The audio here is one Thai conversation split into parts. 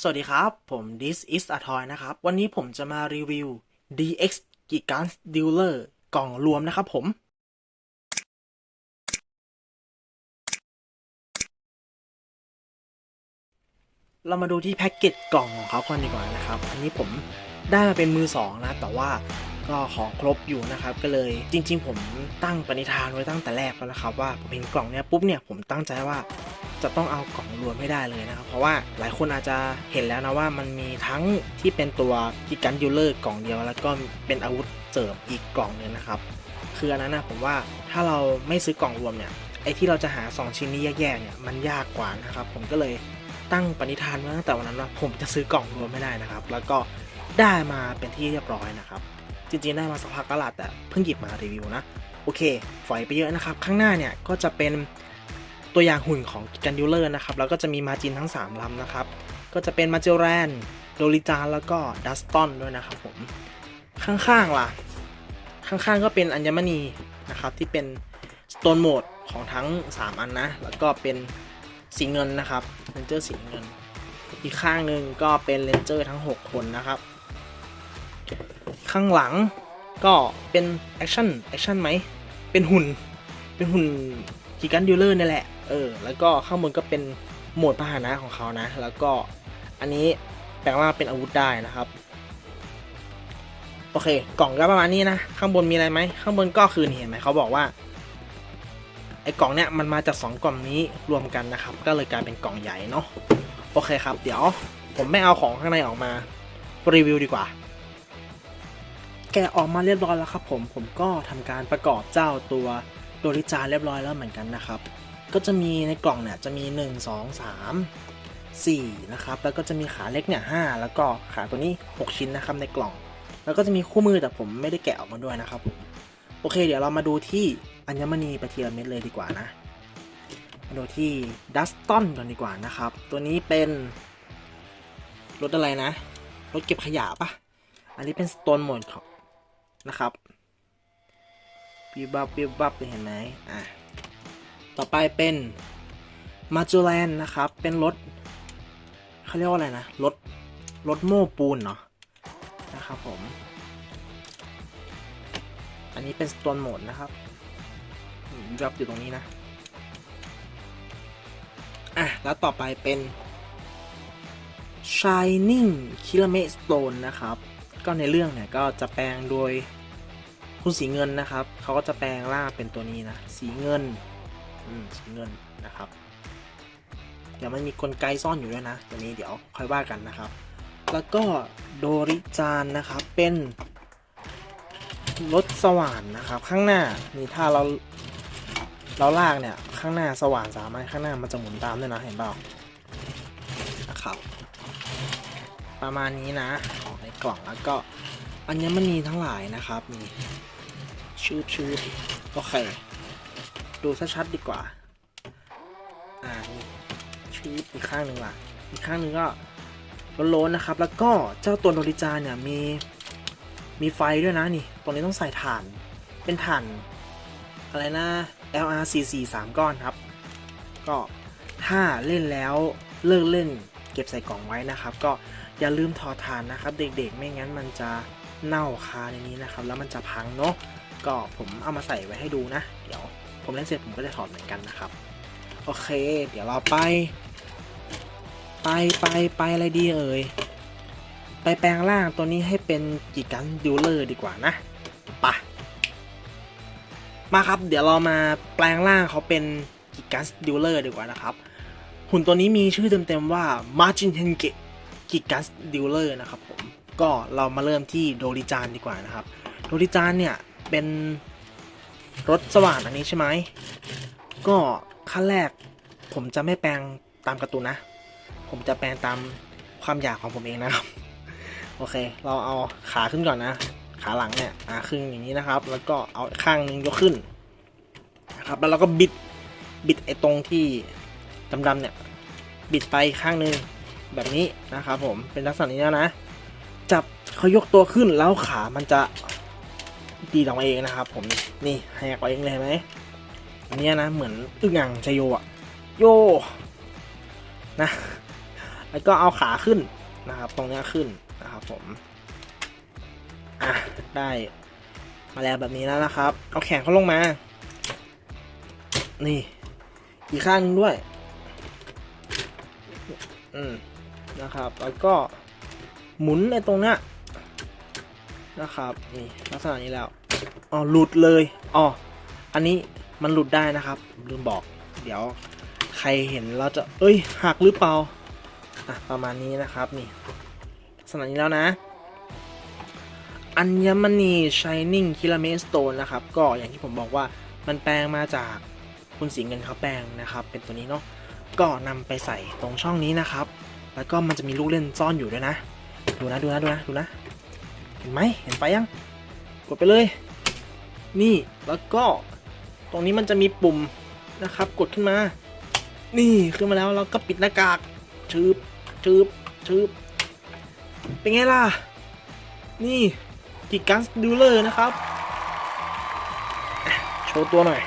สวัสดีครับ ผม This is a toy นะครับ วันนี้ผมจะมารีวิว DX Gigant Dealer กล่องรวมนะครับผม เรามาดูที่แพ็กเกจกล่องของเขาก่อนดีกว่านะครับ อันนี้ผมได้มาเป็นมือสองนะ แต่ว่าก็ของครบอยู่นะครับ ก็เลยจริง ๆ ผมตั้งปณิธานไว้ตั้งแต่แรกแล้วนะครับ ว่าผมเห็นกล่องเนี้ยปุ๊บเนี่ยผมตั้งใจว่า จะต้องเอากล่องรวมให้ได้เลยนะครับ เพราะว่าหลายคนอาจจะเห็นแล้วนะว่ามันมีทั้งที่เป็นตัวกิกันยูเลอร์กล่องเดียว แล้วก็เป็นอาวุธเสริมอีกกล่องหนึงนะครับ คืออันนั้นนะผมว่าถ้าเราไม่ซื้อกล่องรวมเนี่ยไอ้ที่เราจะหา 2 ชิ้นนี้แยกๆเนี่ยมันยากกว่านะครับ ผมก็เลยตั้งปณิธานไว้ตั้งแต่วันนั้นว่าผมจะซื้อกล่องรวมไม่ได้นะครับ แล้วก็ได้มาเป็นที่เรียบร้อยนะครับ จริงๆได้มาสักพักก็ละแต่เพิ่งหยิบมารีวิวนะ โอเคฝอยไปเยอะนะครับ ข้างหน้าเนี่ยก็จะเป็น ตัวอย่างหุ่นของกันยูเลอร์นะครับแล้วก็จะมีมาจินทั้ง 3ลำนะครับ ก็จะเป็นมาเจลแรนโดริจานแล้วก็ดัสตันด้วยนะครับผม ข้างๆล่ะ ข้างๆก็เป็นอัญมณีนะครับที่เป็นสโตนโหมดของทั้ง 3 อันนะ แล้วก็เป็นสีเงินนะครับเลนเจอร์สีเงิน อีกข้างหนึ่งก็เป็นเลนเจอร์ทั้ง 6 คนนะครับ ข้างหลังก็เป็นแอคชั่นแอคชั่นไหม เป็นหุ่น เป็นหุ่นกิกันดิวเลอร์นี่แหละ เออ แล้วก็ข้างบนก็เป็นโหมดพาหนะของเขานะ แล้วก็อันนี้แปลงร่างเป็นอาวุธได้นะครับ โอเค กล่องก็ประมาณนี้นะ ข้างบนมีอะไรไหม ข้างบนก็คือนี่เห็นไหมเขาบอกว่า ไอ้กล่องเนี้ยมันมาจาก2กล่องนี้รวมกันนะครับ ก็เลยกลายเป็นกล่องใหญ่เนาะ โอเคครับ เดี๋ยวผมไม่เอาของข้างในออกมารีวิวดีกว่า แกะออกมาเรียบร้อยแล้วครับผม ผมก็ทำการประกอบเจ้าตัวโดริจาเรียบร้อยแล้วเหมือนกันนะครับ ก็จะมีในกล่องเนี่ยจะมี 1 2 3 4นะครับแล้วก็จะมีขาเล็กเนี่ย5แล้วก็ขาตัวนี้ 6 ชิ้นนะครับในกล่อง แล้วก็จะมีคู่มือแต่ผมไม่ได้แกะออกมาด้วยนะครับผมโอเค เดี๋ยวเรามาดูที่อัญมณีไปทีละเม็ดเลยดีกว่านะมาดูที่ดัสตันก่อนดีกว่านะครับ ตัวนี้เป็นรถอะไรนะรถเก็บขยะปะอันนี้เป็นสโตนหมดของนะครับปีบับปีบับเห็นไหมอะ ต่อไปเป็นมาจูแลนนะครับ เป็นรถเขาเรียกว่าอะไรนะ รถ รถโม้ปูนเนาะนะครับผม อันนี้เป็นสโตนโหมดนะครับรับอยู่ตรงนี้นะ อะ แล้วต่อไปเป็น Shining k i l a m e Stone นะครับ ก็ในเรื่องเนี่ยก็จะแปลงโดยคุณสีเงินนะครับ เขาก็จะแปลงร่างเป็นตัวนี้นะ สีเงิน สีเงินนะครับเดี๋ยวมันมีกลไกซ่อนอยู่ด้วยนะ ตัวนี้เดี๋ยวค่อยว่ากันนะครับ แล้วก็โดริจานนะครับเป็นรถสว่านนะครับ ข้างหน้านี่ถ้าเราเราลากเนี่ยข้างหน้าสว่านสามารถข้างหน้ามันจะหมุนตามด้วยนะเห็นเปล่านะครับประมาณนี้นะของในกล่องแล้วก็อัญมณีทั้งหลายนะครับนี่ชืดชืดโอเค ดูชัดๆดีกว่า อ่านี่ชืดอีกข้างหนึ่งล่ะ อีกข้างหนึ่งก็โล้นๆนะครับ แล้วก็เจ้าตัวโนริจาเนี่ยมีมีไฟด้วยนะนี่ ตรงนี้ต้องใส่ถ่าน เป็นถ่านอะไรนะ LR44 3 ก้อนครับ ก็ถ้าเล่นแล้วเลิกเล่น เก็บใส่กล่องไว้นะครับ ก็อย่าลืมถอดถ่านนะครับ เด็กๆ ไม่งั้นมันจะเน่าคาในนี้นะครับ แล้วมันจะพังเนาะ ก็ผมเอามาใส่ไว้ให้ดูนะ เดี๋ยว ผมเล่นเสร็จผมก็จะถอดเหมือนกันนะครับ โอเค เดี๋ยวเราไป ไปไปไปอะไรดีเอ่ย ไปแปลงร่างตัวนี้ให้เป็นกิกันดิวเลอร์ดีกว่านะปะมาครับ เดี๋ยวเรามาแปลงร่างเขาเป็นกิกันดิวเลอร์ดีกว่านะครับ หุ่นตัวนี้มีชื่อเต็มๆว่า Margin h e n g e กิกัสดิวเลอร์นะครับผม ก็เรามาเริ่มที่โดริจานดีกว่านะครับ โดริจานเนี่ยเป็น รถสว่านอันนี้ใช่ไหม ก็ขั้นแรกผมจะไม่แปลงตามการ์ตูนนะ ผมจะแปลงตามความอยากของผมเองนะครับ โอเค เราเอาขาขึ้นก่อนนะ ขาหลังเนี่ย อ่าครึ่งอย่างนี้นะครับ แล้วก็เอาข้างนึงยกขึ้นนะครับ แล้วเราก็บิด บิดไอ้ตรงที่ดำๆเนี่ย บิดไปข้างนึงแบบนี้นะครับผม เป็นลักษณะนี้แล้วนะ จับเขายกตัวขึ้นแล้วขามันจะ ดีดออกมาเองนะครับผมนี่แหกออกเองเลยไหมอันนี้นะเหมือนอึ่งอ่างชโยอะโยนะแล้วก็เอาขาขึ้นนะครับ ตรงนี้ขึ้นนะครับผมอะได้มาแล้วแบบนี้แล้วนะครับ เอาแขนเขาลงมา นี่ อีกข้างนึงด้วย อืมนะครับ แล้วก็หมุนในตรงเนี้ยนะครับ นี่ลักษณะนี้แล้ว อ๋อหลุดเลยอ๋ออันนี้มันหลุดได้นะครับลืมบอก เดี๋ยวใครเห็นเราจะเอ้ยหักหรือเปล่าอะประมาณนี้นะครับนี่ลักษณะนี้แล้วนะ อัญมณี Shining k i l a m e Stone นะครับ ก็อย่างที่ผมบอกว่ามันแปลงมาจากคุณสีเงินเขาแปลงนะครับ เป็นตัวนี้เนาะก็นำไปใส่ตรงช่องนี้นะครับ แล้วก็มันจะมีลูกเล่นซ่อนอยู่ด้วยนะ ดูนะดูนะดูนะดูนะ เห็นไหมเห็นไฟยัง กดไปเลย นี่แล้วก็ตรงนี้มันจะมีปุ่มนะครับ กดขึ้นมา นี่ขึ้นมาแล้วเราก็ปิดหน้ากากชืบชืบชืบเป็นไงล่ะ นี่กิกัสดูเลอร์นะครับ โชว์ตัวหน่อย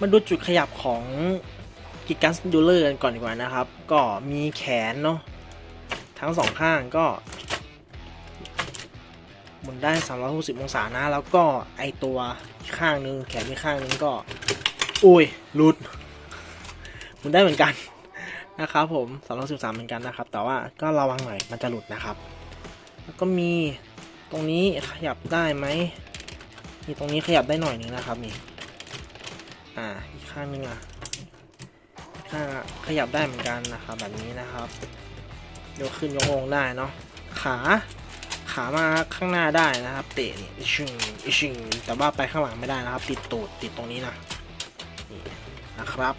มาดูจุดขยับของกิกัสดูเลอร์กันก่อนดีกว่านะครับ ก็มีแขนเนาะทั้งสองข้างก็ หมุนได้ 360 องศานะ แล้วก็ไอตัวข้างนึงแขนอีกข้างนึงก็อุ้ยหลุดหมุนได้เหมือนกันนะครับผม313เหมือนกันนะครับ แต่ว่าก็ระวังหน่อยมันจะหลุดนะครับ แล้วก็มีตรงนี้ขยับได้ไหมมีตรงนี้ขยับได้หน่อยนึงนะครับนี่อ่าอีกข้างนึงอะข้างขยับได้เหมือนกันนะครับแบบนี้นะครับยกขึ้นยกลงได้เนาะขา ขามาข้างหน้าได้นะครับ เตะนี่ชิงชิงแต่ว่าไปข้างหลังไม่ได้นะครับ ติดตูดติดตรงนี้นะนี่นะครับ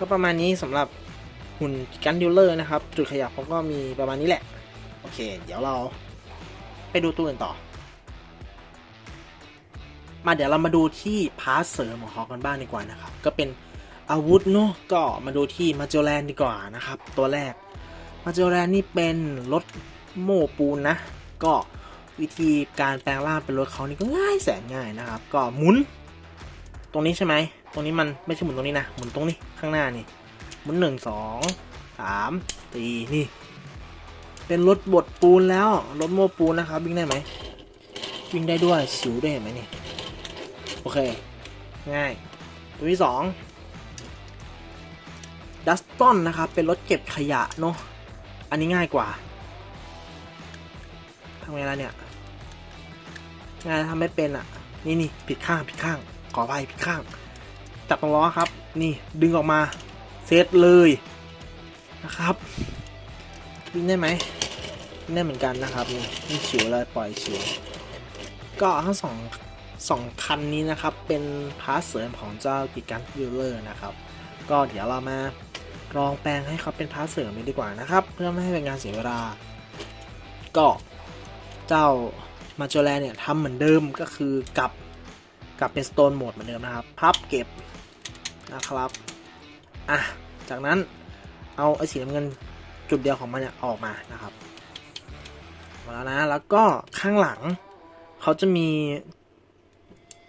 ก็ประมาณนี้สำหรับหุ่นกันดิวเลอร์นะครับ จุดขยับเขาก็มีประมาณนี้แหละ โอเค เดี๋ยวเราไปดูตัวอื่นต่อ มาเดี๋ยวเรามาดูที่พาร์ทเสริมของเขากันบ้างดีกว่านะครับ ก็เป็นอาวุธเนาะก็มาดูที่มาเจลแลนดีกว่านะครับ ตัวแรกมาเจลแลนนี่เป็นรถโม่ปูนนะ ก็วิธีการแปลงร่างเป็นรถเขานี่ก็ง่ายแสนง่ายนะครับ ก็หมุน ตรงนี้ใช่ไหม ตรงนี้มันไม่ใช่หมุนตรงนี้นะ หมุนตรงนี้ข้างหน้านี่ หมุนหนึ่งสองสามสี่นี่ เป็นรถบดปูนแล้ว รถโม้ปูนนะครับ วิ่งได้ไหม วิ่งได้ด้วยสิวได้เห็นไหมนี่ โอเค ง่าย ตัวที่สองดัสตันนะครับ เป็นรถเก็บขยะเนาะ อันนี้ง่ายกว่าำไงล่ะเนี่ยงานทำไม่เป็นอะ นี่นี่ผิดข้างผิดข้าง ขออภัยผิดข้าง จับตรงล้อครับ นี่ดึงออกมา เซตเลยนะครับวิ่งได้ไหมวิ่งได้เหมือนกันนะครับนี่นี่ฉิวเลยปล่อยฉิวก็ทั้งสองสองคันนี้นะครับ เป็นพาร์ทเสริมของเจ้ากิการยูเลอร์นะครับ ก็เดี๋ยวเรามาลองแปลงให้เขาเป็นพาร์ทเสริมนี้ดีกว่านะครับ เพื่อไม่ให้เป็นการเสียเวลาก็ เจ้ามาโจแลเนี่ยทำเหมือนเดิมก็คือกลับกลับเป็นสโตนโหมดเหมือนเดิมนะครับ พับเก็บนะครับอะจากนั้นเอาไอ้สีน้ำเงินจุดเดียวของมันเนี่ยออกมานะครับมาแล้วนะแล้วก็ข้างหลังเขาจะมี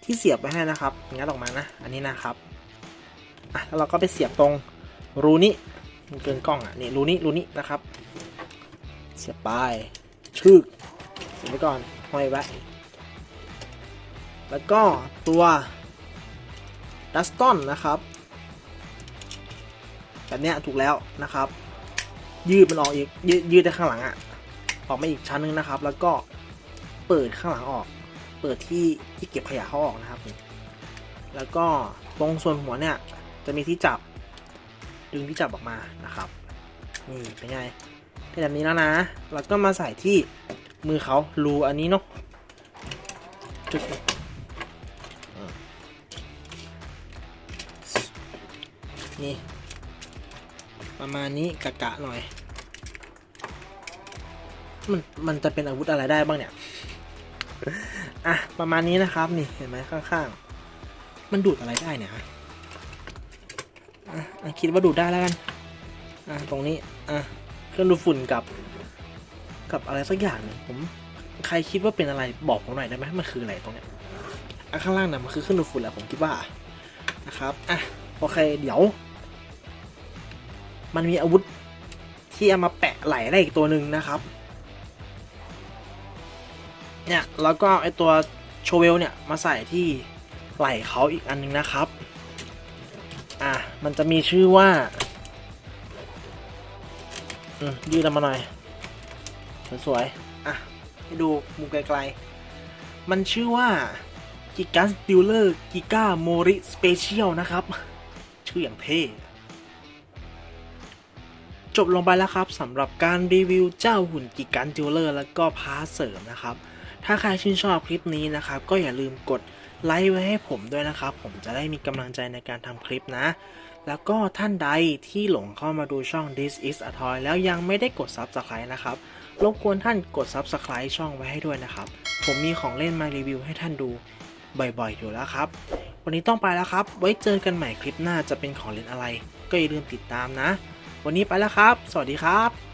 ที่เสียบไว้ให้นะครับงัดออกมานะ อันนี้นะครับอะแล้วเราก็ไปเสียบตรงรูนี้มันเกินกล้องอะนี่รูนี้รูนี้นะครับ เสียบไปชึก ไว้ก่อนห้อยไว้แล้วก็ตัวดัสตันนะครับ แบบเนี้ยถูกแล้วนะครับ ยืดมันออกอีกยืดยืดได้ข้างหลังอะ่ะ ออกมาอีกชั้นหนึงนะครับ แล้วก็เปิดข้างหลังออก เปิดที่ที่เก็บขยะเขาออกนะครับ แล้วก็ตรงส่วนหัวเนี่ยจะมีที่จับ ดึงที่จับออกมานะครับ นี่เป็นไงเป็นแบบนี้แล้วนะ แล้วก็มาใส่ที่ มือเขารูอันนี้เนาะจุดนี่ ประมาณนี้กะกะหน่อย มันมันจะเป็นอาวุธอะไรได้บ้างเนี่ย อะ ประมาณนี้นะครับ นี่เห็นไหมข้างๆ มันดูดอะไรได้เนี่ยอะอะคิดว่าดูดได้แล้วกัน อะ ตรงนี้ อะ เครื่องดูดฝุ่นกับ กับอะไรสักอย่างหนึ่งผมใครคิดว่าเป็นอะไรบอกผมหน่อยได้ไหมมันคืออะไรตรงเนี้ยอะข้างล่างน่ะมันคือเครื่องดูดฝุ่นแหละผมคิดว่านะครับอะโอเคเดี๋ยว มันมีอาวุธที่เอามาแปะไหลได้อีกตัวหนึ่งนะครับเนี่ยแล้วก็ไอตัวโชเวลเนี่ยมาใส่ที่ไหลเขาอีกอันหนึงนะครับอะมันจะมีชื่อว่า อืมยืดออกมาหน่อย สวยๆ อะ ให้ดูมุมไกลๆ มันชื่อว่ากิก a สติลเลอร์กิก้าโมริสเปเชียลนะครับ ชื่ออย่างเท่ จบลงไปแล้วครับสำหรับการรีวิวเจ้าหุ่นกิกันจิวเลอร์แล้วก็พาร์ทเสริมนะครับ ถ้าใครชื่นชอบคลิปนี้นะครับ ก็อย่าลืมกดไลค์ไว้ให้ผมด้วยนะครับ ผมจะได้มีกำลังใจในการทำคลิปนะ แล้วก็ท่านใดที่หลงเข้ามาดูช่อง This is a toy แล้วยังไม่ได้กด Subscribe นะครับ รบกวนท่านกด Subscribe ช่องไว้ให้ด้วยนะครับ ผมมีของเล่นมารีวิวให้ท่านดูบ่อยๆ อยู่แล้วครับ วันนี้ต้องไปแล้วครับ ไว้เจอกันใหม่คลิปหน้าจะเป็นของเล่นอะไร ก็อย่าลืมติดตามนะ วันนี้ไปแล้วครับ สวัสดีครับ